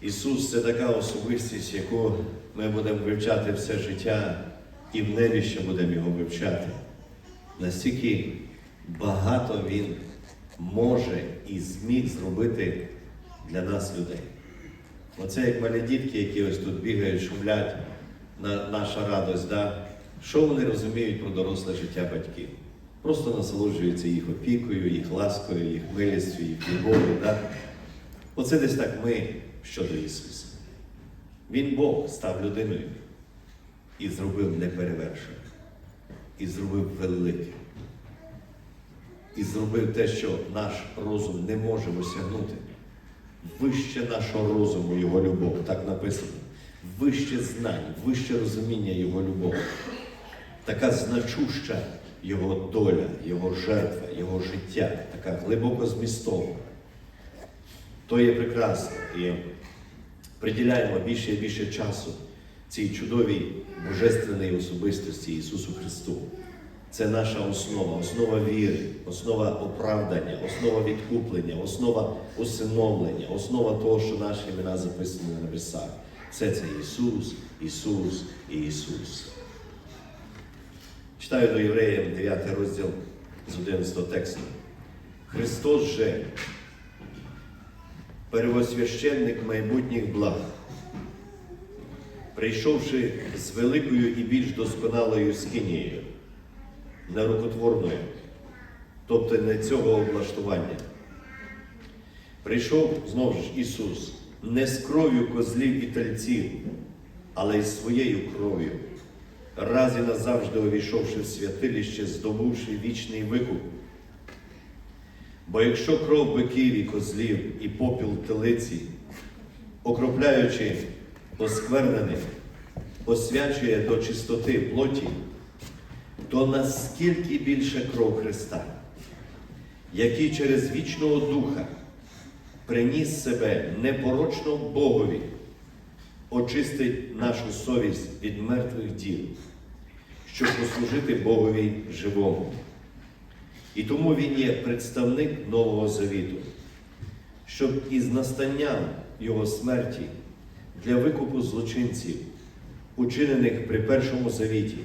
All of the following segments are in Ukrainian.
Ісус це така особистість, яку ми будемо вивчати все життя, і в небі ще будемо його вивчати. Настільки багато Він може і зміг зробити для нас людей. Оце як малі дітки, які ось тут бігають, шумлять, на, наша радость. Да? Що вони розуміють про доросле життя батьків? Просто насолоджуються їх опікою, їх ласкою, їх милістю, їх любов'ю. Да? Оце десь так ми щодо Ісуса. Він Бог став людиною і зробив неперевершене, і зробив велике. І зробив те, що наш розум не може осягнути. Вище нашого розуму Його любов, так написано. Вище знань, вище розуміння Його любові. Така значуща Його доля, Його жертва, Його життя, така глибоко змістовна. То є прекрасно. Приділяємо більше і більше часу цій чудовій божественній особистості Ісусу Христу. Це наша основа, основа віри, основа оправдання, основа відкуплення, основа усиновлення, основа того, що наші імена записані на небесах. Все це Ісус, Ісус і Ісус. Читаю до Євреїв 9 розділ з 11 тексту. Христос же первосвященник майбутніх благ, прийшовши з великою і більш досконалою скинією, нерукотворною, тобто не цього облаштування. Прийшов знову ж Ісус не з кров'ю козлів і тельців, але й своєю кров'ю, раз і назавжди увійшовши в святилище, здобувши вічний викуп. Бо якщо кров биків і козлів і попіл телиці, окропляючи осквернених, освячує до чистоти плоті, то наскільки більше кров Христа, який через вічного Духа приніс себе непорочно Богові, очистить нашу совість від мертвих діл, щоб послужити Богові живому. І тому він є представник Нового Завіту, щоб із настанням Його смерті для викупу злочинців, учинених при першому завіті,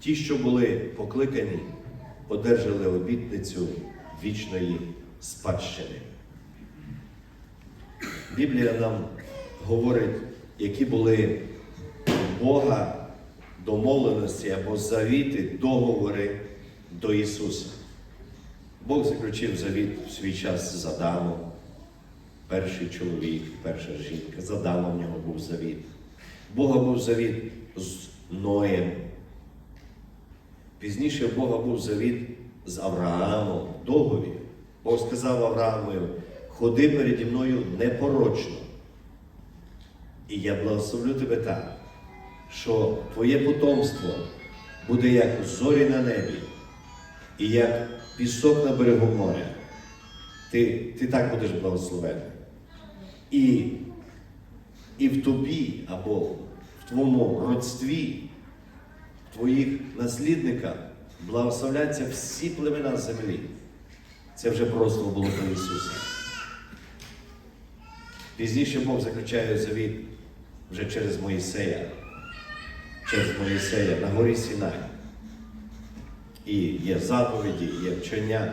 ті, що були покликані, одержали обітницю вічної спадщини. Біблія нам говорить, які були Бога домовленості або завіти, договори до Ісуса. Бог заключив завіт в свій час з Адамом, перший чоловік, перша жінка. З Адамом в нього був завіт. Бога був завіт з Ноєм. Пізніше Бога був завіт з Авраамом, договір. Бог сказав Авраамові, ходи переді мною непорочно. І я благословлю тебе так, що твоє потомство буде як зорі на небі, і як пісок на берегу моря. Ти, ти так будеш благословений. І, і в тобі або в твоєму родстві, в твоїх наслідниках благословляться всі племена землі. Це вже просто було про Ісуса. Пізніше Бог заключає завіт вже через Моїсея, через Моїсея на горі Сінай. І є заповіді, є вчення.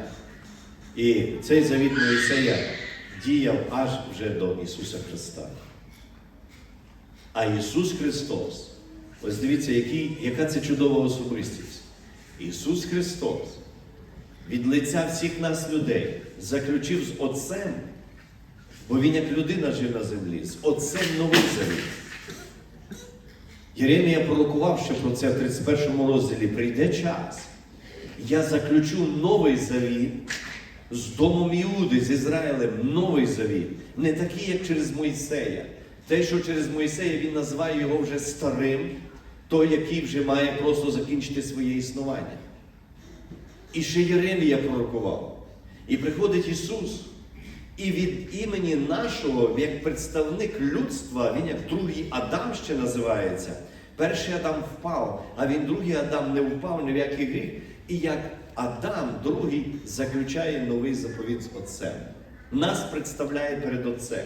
І цей завіт Моїсея діяв аж вже до Ісуса Христа. А Ісус Христос, ось дивіться, який, яка це чудова особистість. Ісус Христос від лиця всіх нас людей заключив з Отцем, бо Він як людина жив на землі, з Отцем новий завіт. Єремія пророкував, що про це в 31 розділі прийде час. Я заключу новий завіт з домом Іуди, з Ізраїлем, новий завіт. Не такий, як через Мойсея. Те, що через Мойсея він називає його вже старим, той, який вже має просто закінчити своє існування. І ще Єремія пророкував. І приходить Ісус. І від імені нашого, як представник людства, він як другий Адам ще називається. Перший Адам впав, а він другий Адам не впав ні в який гріх. І як Адам, другий, заключає новий заповіт з Отцем. Нас представляє перед Отцем.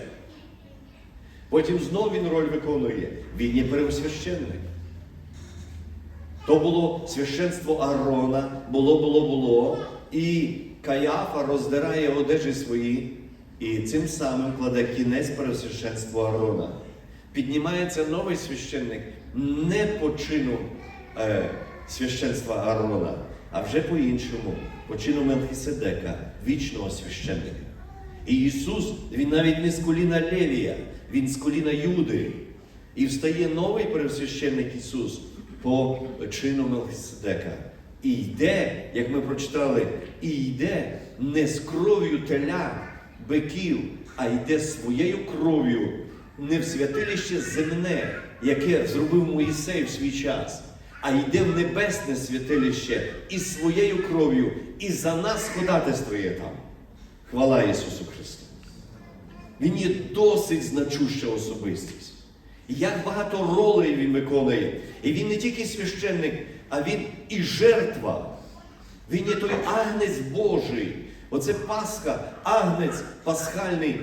Потім знов він роль виконує. Він є первосвященник. То було священство Аарона, було, було, було. І Каяфа роздирає одежі свої, і цим самим кладе кінець первосвященству Аарона. Піднімається новий священник не по чину е, священства Аарона, а вже по-іншому, по чину Мелхиседека, вічного священника. І Ісус, Він навіть не з коліна Левія, Він з коліна Юди. І встає новий первосвященник Ісус по чину Мелхиседека. І йде, як ми прочитали, і йде не з кров'ю теля, биків, а йде своєю кров'ю, не в святилище земне, яке зробив Моїсей в свій час, а йде в небесне святилище із своєю кров'ю, і за нас ходатайствує там. Хвала Ісусу Христу! Він є досить значуща особистість. Як багато ролей він виконує. І він не тільки священник, а він і жертва. Він є той агнець Божий. Оце Пасха, агнець пасхальний,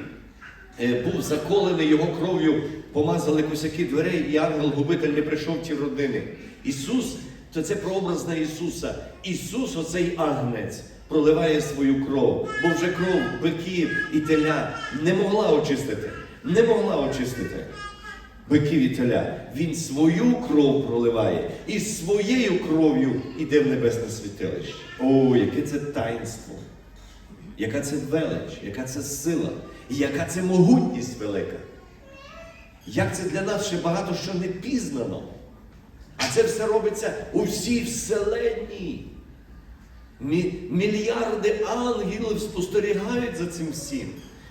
е, був заколений його кров'ю, помазали косяки дверей, і ангел-губитель не прийшов в ті родини. Ісус, то це прообраз на Ісуса. Ісус, оцей агнець, проливає свою кров, бо вже кров биків і теля не могла очистити. Не могла очистити биків і теля. Він свою кров проливає і своєю кров'ю іде в небесне святилище. О, яке це таїнство! Яка це велич, яка це сила, яка це могутність велика. Як це для нас ще багато що не пізнано. А це все робиться у всій вселенні. Мільярди ангелів спостерігають за цим всім.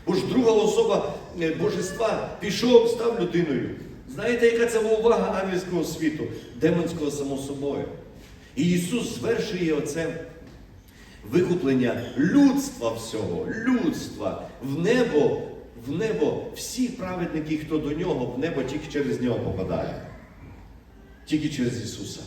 Бо ж друга особа е, божества пішов, став людиною. Знаєте, яка це увага ангельського світу, демонського само собою. І Ісус звершує оце викуплення людства всього, людства в небо, в небо всі праведники, хто до нього, в небо тільки через нього попадає. Тільки через Ісуса.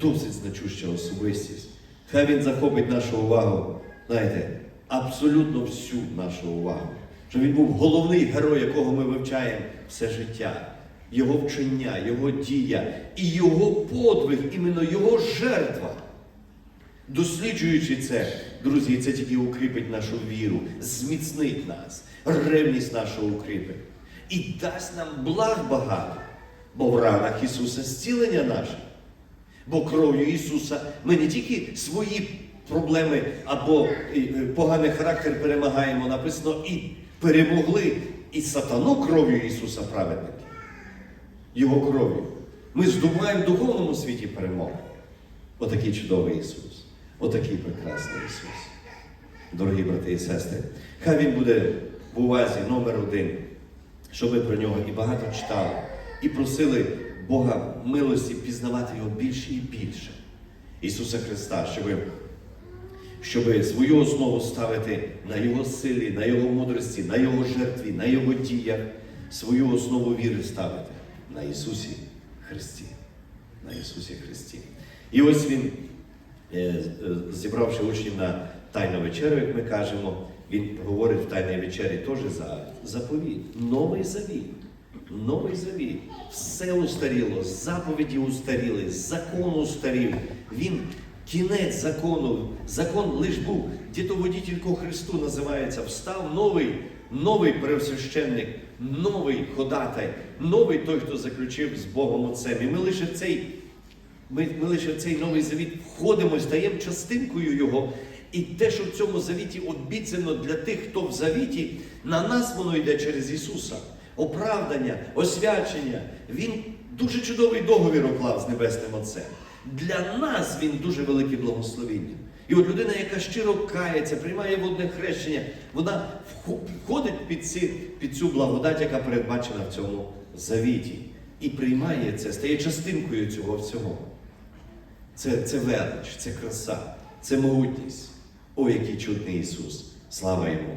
Досить значуща особистість. Хай Він захопить нашу увагу, знаєте, абсолютно всю нашу увагу. Що він був головний герой, якого ми вивчаємо все життя, його вчення, його дія і його подвиг, іменно його жертва. Досліджуючи це, друзі, це тільки укріпить нашу віру, зміцнить нас, ревність нашу укріпить. І дасть нам благ багато, бо в ранах Ісуса зцілення наше. Бо кров'ю Ісуса ми не тільки свої проблеми або е, е, поганий характер перемагаємо, написано, і перемогли і сатану кров'ю Ісуса праведники. Його кров'ю. Ми здобуваємо в духовному світі перемогу. Отакий чудовий Ісус. Отакий прекрасний Ісус. Дорогі брати і сестри, хай Він буде в увазі номер один, щоб ми про нього і багато читали, і просили Бога милості пізнавати його більше і більше. Ісуса Христа, щоб, щоб свою основу ставити на Його силі, на Його мудрості, на Його жертві, на Його діях, свою основу віри ставити на Ісусі Христі. На Ісусі Христі. І ось Він, зібравши учнів на Тайну вечерю, як ми кажемо, він говорить в Тайній вечері теж за заповіт, новий завіт. Новий завіт. Все устаріло, заповіді устаріли, закон устарів. Він кінець закону. Закон лиш був дітоводітель ко Христу називається. Встав новий, новий первосвященник, новий ходатай, новий той, хто заключив з Богом Отцем. І ми лише цей, ми, ми лише в цей новий завіт входимо, стаємо частинкою його. І те, що в цьому завіті обіцяно для тих, хто в завіті, на нас воно йде через Ісуса. Оправдання, освячення. Він дуже чудовий договір уклав з Небесним Отцем. Для нас він дуже велике благословіння. І от людина, яка щиро кається, приймає водне хрещення, вона входить під, ці, під цю благодать, яка передбачена в цьому завіті. І приймає це, стає частинкою цього всього. Це, це велич, це краса, це могутність. О, який чудний Ісус! Слава Йому!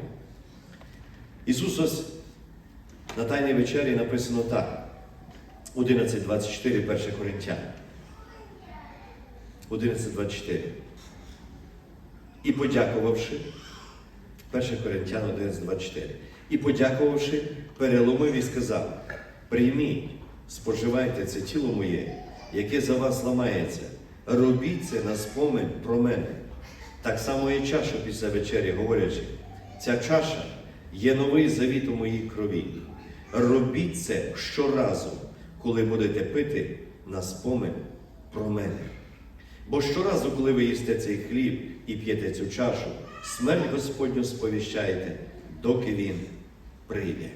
Ісус ось на Тайній вечері написано так. 11.24, 1 Коринтян. 11.24. І подякувавши. 1 Коринтян 11.24. І, подякувавши, переломив і сказав: Прийміть, споживайте це тіло моє, яке за вас ламається. Робіть це на спомин про мене. Так само і чаша після вечері, говорячи, ця чаша є новий завіт у моїй крові. Робіть це щоразу, коли будете пити на спомин про мене. Бо щоразу, коли ви їсте цей хліб і п'єте цю чашу, смерть Господню сповіщаєте, доки він прийде.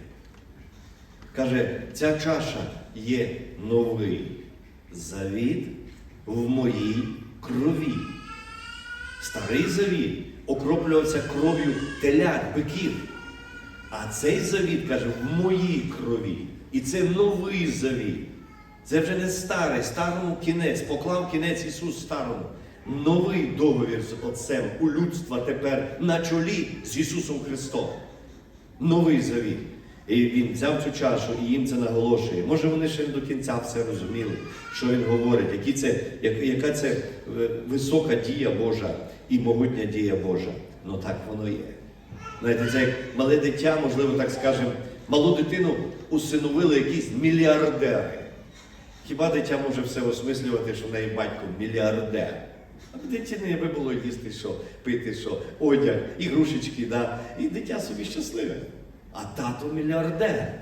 Каже, ця чаша є новий завіт в моїй крові. Старий завіт окроплювався кров'ю телят, биків. А цей завіт, каже, в моїй крові. І це новий завіт. Це вже не старий, старому кінець, поклав кінець Ісус старому. Новий договір з Отцем у людства тепер на чолі з Ісусом Христом. Новий завіт. І він взяв цю чашу і їм це наголошує. Може, вони ще не до кінця все розуміли, що він говорить, які це, як- яка це е, висока дія Божа і могутня дія Божа. Ну так воно є. Знаєте, це як мале дитя, можливо, так скажемо, малу дитину усиновили якісь мільярдери. Хіба дитя може все осмислювати, що в неї батько мільярдер? А дитині аби було їсти, що, пити, що, одяг, ігрушечки, да? і дитя собі щасливе. А тато мільярдер.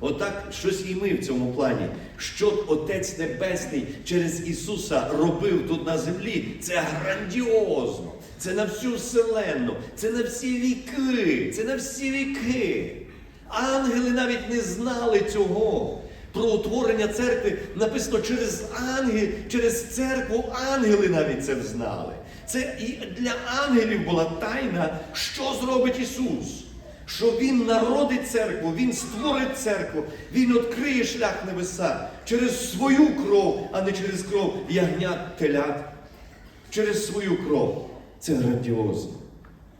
Отак щось і ми в цьому плані. Що Отець Небесний через Ісуса робив тут на землі, це грандіозно. Це на всю вселенну, це на всі віки, це на всі віки. Ангели навіть не знали цього. Про утворення церкви написано через ангел, через церкву ангели навіть це знали. Це і для ангелів була тайна, що зробить Ісус. Що Він народить церкву, Він створить церкву, Він відкриє шлях небеса через свою кров, а не через кров ягнят телят. Через свою кров. Це грандіозно.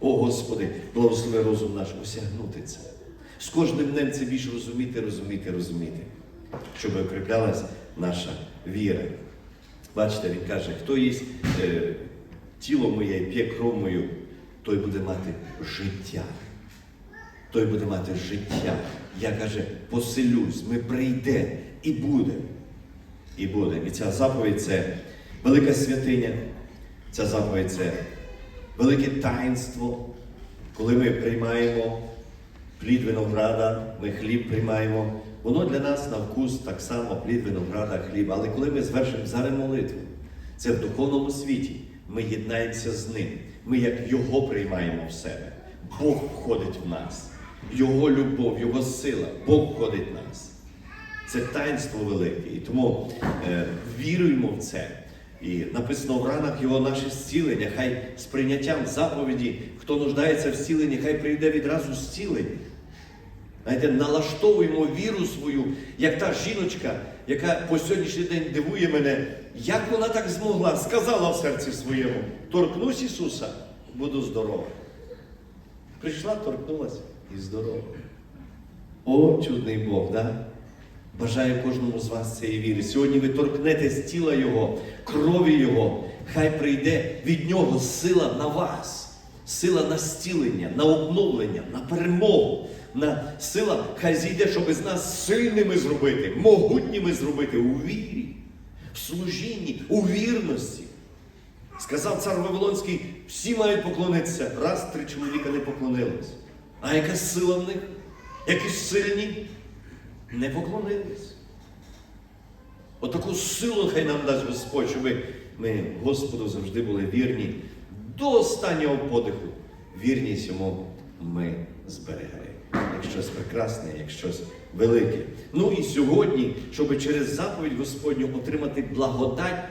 О Господи, благослови розум наш осягнути це. З кожним днем це більш розуміти, розуміти, розуміти, щоб укріплялась наша віра. Бачите, він каже, хто їсть е, тіло моє п'є кров мою, той буде мати життя. Той буде мати життя. Я каже, поселюсь, ми прийде і буде. І буде. І ця заповідь це велика святиня, ця заповідь це велике таїнство, коли ми приймаємо плід винограда, ми хліб приймаємо. Воно для нас на вкус так само плід винограда, хліб. Але коли ми звершимо зараз молитву, це в духовному світі. Ми єднаємося з ним. Ми як Його приймаємо в себе. Бог входить в нас. Його любов, Його сила, Бог входить в нас. Це таїнство велике. І тому е, віруємо в це. І написано в ранах його наше зцілення. Хай з прийняттям заповіді, хто нуждається в зціленні, хай прийде відразу зцілення. Знаєте, налаштовуємо віру свою, як та жіночка, яка по сьогоднішній день дивує мене, як вона так змогла, сказала в серці своєму, торкнусь Ісуса, буду здорова. Прийшла, торкнулася і здорова. О, чудний Бог, да? Бажаю кожному з вас цієї віри. Сьогодні ви торкнетесь тіла Його, крові Його. Хай прийде від Нього сила на вас, сила на зцілення, на обновлення, на перемогу, на сила, хай зійде, щоб з нас сильними зробити, могутніми зробити у вірі, в служінні, у вірності. Сказав цар Вавилонський, всі мають поклонитися. Раз три чоловіка не поклонились. А яка сила в них? Які сильні? Не поклонились. Отаку силу хай нам дасть Господь, щоб ми Господу завжди були вірні до останнього подиху. Вірність йому ми зберегли. Як щось прекрасне, як щось велике. Ну і сьогодні, щоб через заповідь Господню отримати благодать.